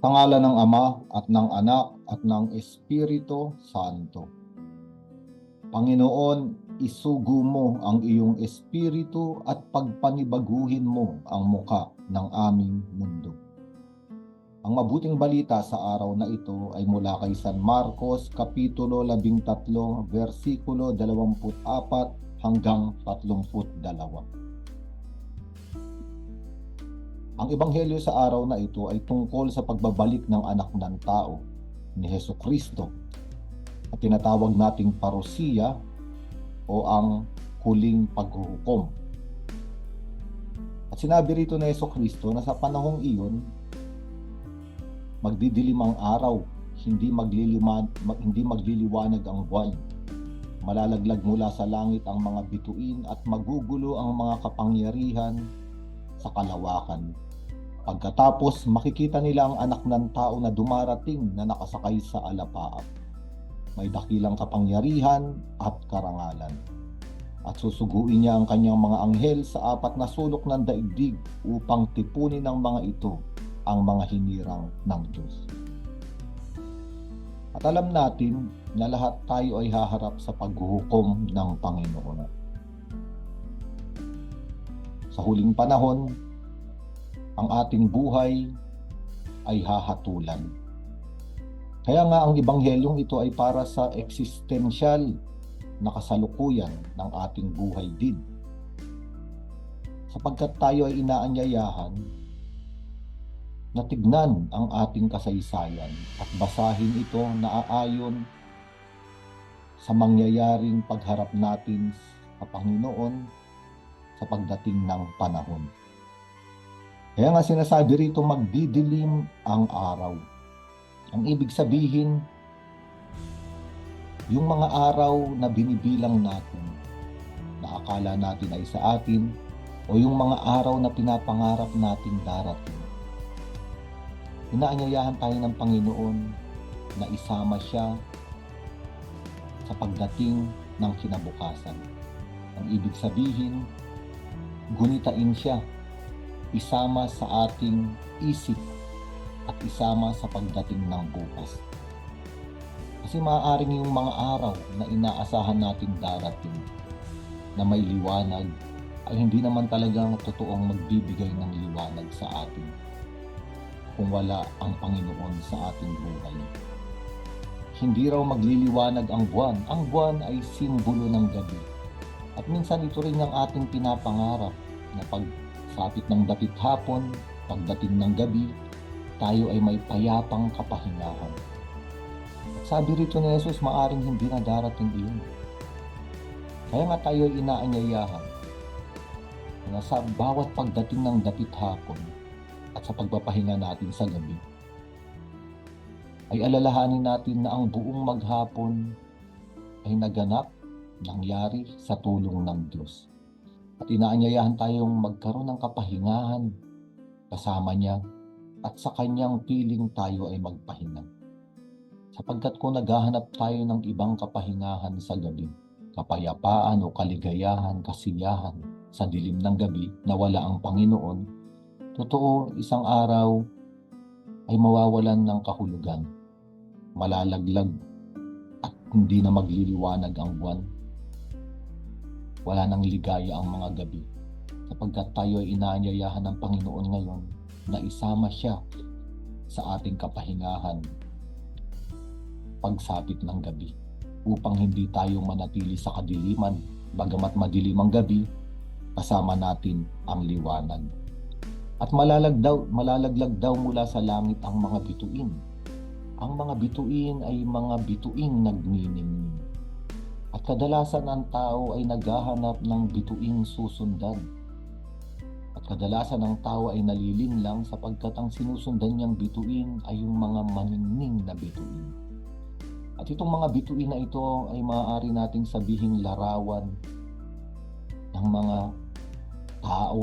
Sa ngala ng Ama at ng Anak at ng Espiritu Santo. Panginoon, isugo mo ang iyong espiritu at pagpanibaguhin mo ang muka ng aming mundo. Ang mabuting balita sa araw na ito ay mula kay San Marcos, Kapitulo 13, versikulo 24 hanggang 32. Ang ebanghelyo sa araw na ito ay tungkol sa pagbabalik ng anak ng tao ni Heso Kristo at tinatawag nating parusiya o ang huling paghuhukom. At sinabi rito ni Heso Kristo na sa panahong iyon, magdidilim ang araw, hindi magliliman, hindi magliliwanag ang buwan. Malalaglag mula sa langit ang mga bituin at magugulo ang mga kapangyarihan sa kalawakan. Pagkatapos, makikita nila ang anak ng tao na dumarating na nakasakay sa alapaap. May dakilang kapangyarihan at karangalan. At susuguin niya ang kanyang mga anghel sa apat na sulok ng daigdig upang tipunin ng mga ito ang mga hinirang ng Diyos. At alam natin na lahat tayo ay haharap sa paghuhukom ng Panginoon. Sa huling panahon, ang ating buhay ay hahatulan. Kaya nga ang ibanghelyong ito ay para sa existential na kasalukuyan ng ating buhay din. Sapagkat tayo ay inaanyayahan na tignan ang ating kasaysayan at basahin ito na aayon sa mangyayaring pagharap natin sa Panginoon sa pagdating ng panahon. Kaya nga sinasabi rito magdidilim ang araw. Ang ibig sabihin, yung mga araw na binibilang natin, na akala natin ay sa atin, o yung mga araw na pinapangarap nating darating. Inaanyayahan tayo ng Panginoon na isama siya sa pagdating ng kinabukasan. Ang ibig sabihin, gunitain siya isama sa ating isip at isama sa pagdating ng bukas. Kasi maaaring yung mga araw na inaasahan nating darating na may liwanag ay hindi naman talagang totoong magbibigay ng liwanag sa atin kung wala ang Panginoon sa ating buhay. Hindi raw magliliwanag ang buwan. Ang buwan ay simbolo ng gabi. At minsan ito rin ang ating pinapangarap na pag Sapit ng dapit hapon, pagdating ng gabi, tayo ay may payapang kapahingahan. Sabi rito ni Jesus, maaring hindi na darating iyon. Kaya nga tayo ay inaanyayahan na sa bawat pagdating ng dapit hapon at sa pagpapahinga natin sa gabi, ay alalahanin natin na ang buong maghapon ay naganap, nangyari sa tulong ng Diyos. At inaanyayahan tayong magkaroon ng kapahingahan kasama niya at sa kanyang piling tayo ay magpahinga. Sapagkat kung naghahanap tayo ng ibang kapahingahan sa gabi, kapayapaan o kaligayahan, kasiyahan sa dilim ng gabi na wala ang Panginoon, totoo isang araw ay mawawalan ng kahulugan, malalaglag at hindi na magliliwanag ang buwan wala nang ligaya ang mga gabi. Sapagkat tayo ay inaanyayahan ng Panginoon ngayon na isama siya sa ating kapahingahan. Pagsapit ng gabi upang hindi tayo manatili sa kadiliman. Bagamat madilim ang gabi kasama natin ang liwanag. At malalagdaw malalaglag daw mula sa langit ang mga bituin. Ang mga bituin ay mga bituing nagniningning kadalasan ang tao ay naghahanap ng bituing susundan. At kadalasan ang tao ay nalilinlang sapagkat ang sinusundan niyang bituin ay yung mga maningning na bituin. At itong mga bituin na ito ay maaari nating sabihing larawan ng mga tao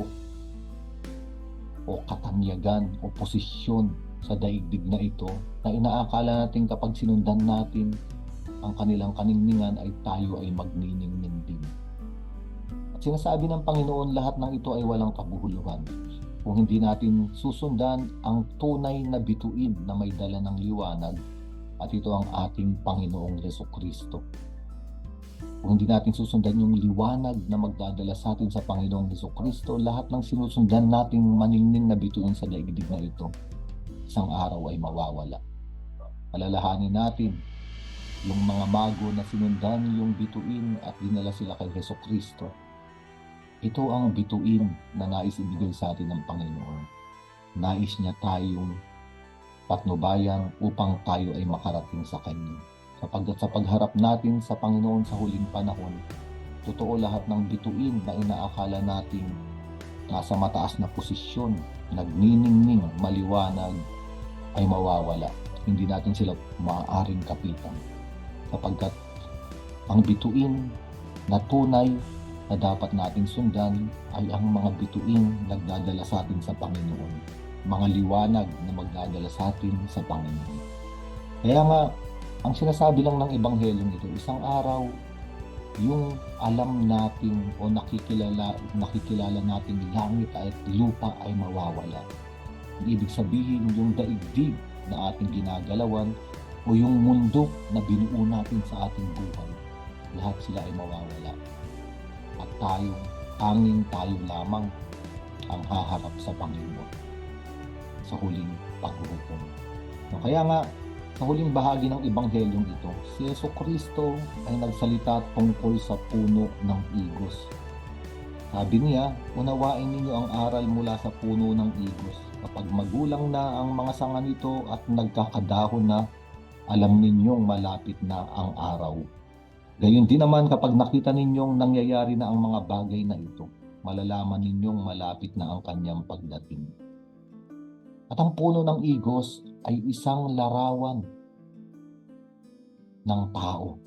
o katanyagan o posisyon sa daigdig na ito na inaakala natin kapag sinundan natin ang kanilang kaningningan ay tayo ay magniningning din. At sinasabi ng Panginoon lahat ng ito ay walang kabuhuluhan. kung hindi natin susundan ang tunay na bituin na may dala ng liwanag at ito ang ating Panginoong Heso Kristo. Kung hindi natin susundan yung liwanag na magdadala sa atin sa Panginoong Heso Kristo, lahat ng sinusundan nating maningning na bituin sa daigdig na ito, isang araw ay mawawala. Alalahanin natin yung mga mago na sinundan yung bituin at dinala sila kay Heso Kristo. Ito ang bituin na nais ibigay sa atin ng Panginoon. Nais niya tayong patnubayan upang tayo ay makarating sa Kanya. Sapagkat sa pagharap natin sa Panginoon sa huling panahon, totoo lahat ng bituin na inaakala nating nasa mataas na posisyon, nagniningning, maliwanag, ay mawawala. Hindi natin sila maaaring kapitan. Sapagkat ang bituin na tunay na dapat nating sundan ay ang mga bituin nagdadala sa atin sa Panginoon. Mga liwanag na magdadala sa atin sa Panginoon. Kaya nga, ang sinasabi lang ng Ebanghelyong ito, isang araw, yung alam natin o nakikilala, nakikilala natin langit at lupa ay mawawala. Ibig sabihin yung daigdig na ating ginagalawan o yung mundo na binuo natin sa ating buhay, lahat sila ay mawawala. At tayo, tanging tayo lamang ang haharap sa Panginoon sa huling paghuhukom. No, kaya nga, sa huling bahagi ng Ebanghelyong ito, si Yeso Kristo ay nagsalita tungkol sa puno ng igos. Sabi niya, unawain ninyo ang aral mula sa puno ng igos. Kapag magulang na ang mga sanga nito at nagkakadahon na, alam ninyong malapit na ang araw. Gayon din naman kapag nakita ninyong nangyayari na ang mga bagay na ito, malalaman ninyong malapit na ang kanyang pagdating. At ang puno ng igos ay isang larawan ng tao.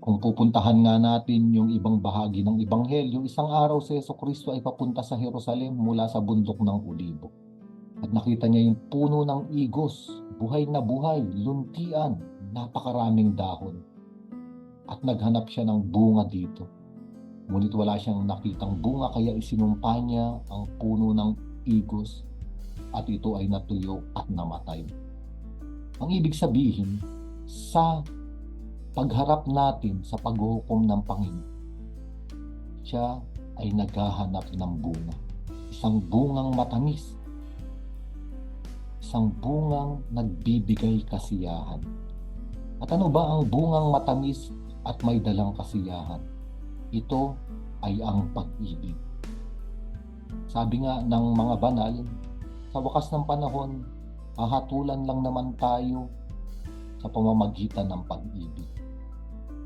Kung pupuntahan nga natin yung ibang bahagi ng Ebanghelyo, isang araw si Yeso Kristo ay papunta sa Jerusalem mula sa bundok ng Ulibo. At nakita niya yung puno ng igos, buhay na buhay, luntian, napakaraming dahon. At naghanap siya ng bunga dito. Ngunit wala siyang nakitang bunga kaya isinumpa niya ang puno ng igos at ito ay natuyo at namatay. Ang ibig sabihin, sa pagharap natin sa paghuhukom ng Panginoon, siya ay naghahanap ng bunga. Isang bungang matamis. Isang bungang nagbibigay kasiyahan. At ano ba ang bungang matamis at may dalang kasiyahan? Ito ay ang pag-ibig. Sabi nga ng mga banal, sa wakas ng panahon, hahatulan lang naman tayo sa pamamagitan ng pag-ibig.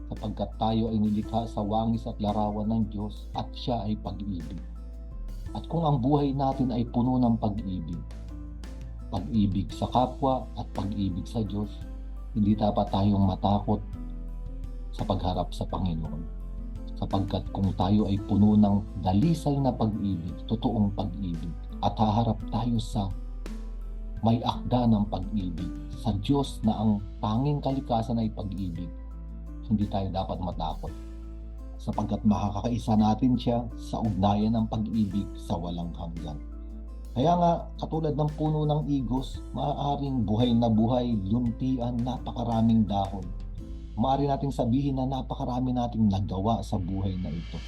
Sapagkat tayo ay nilikha sa wangis at larawan ng Diyos at siya ay pag-ibig. At kung ang buhay natin ay puno ng pag-ibig, pag-ibig sa kapwa at pag-ibig sa Diyos, hindi dapat tayong matakot sa pagharap sa Panginoon sapagkat kung tayo ay puno ng dalisay na pag-ibig, totoong pag-ibig, at haharap tayo sa may akda ng pag-ibig, sa Diyos na ang tanging kalikasan ay pag-ibig, hindi tayo dapat matakot sapagkat makakaisa natin siya sa ugnayan ng pag-ibig sa walang hanggan. Kaya nga, katulad ng puno ng igos, maaaring buhay na buhay, luntian, napakaraming dahon, maaari nating sabihin na napakarami nating nagawa sa buhay na ito.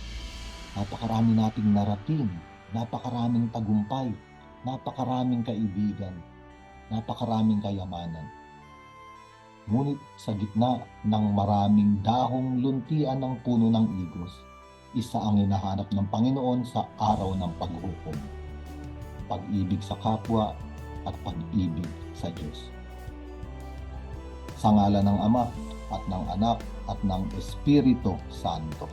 Napakarami nating narating, napakaraming tagumpay, napakaraming kaibigan, napakaraming kayamanan. Ngunit sa gitna ng maraming dahong luntian ng puno ng igos, isa ang hinahanap ng Panginoon sa araw ng paghukom. Pag-ibig sa kapwa at pag-ibig sa Diyos. Sa ngala ng Ama, at ng Anak at ng Espiritu Santo.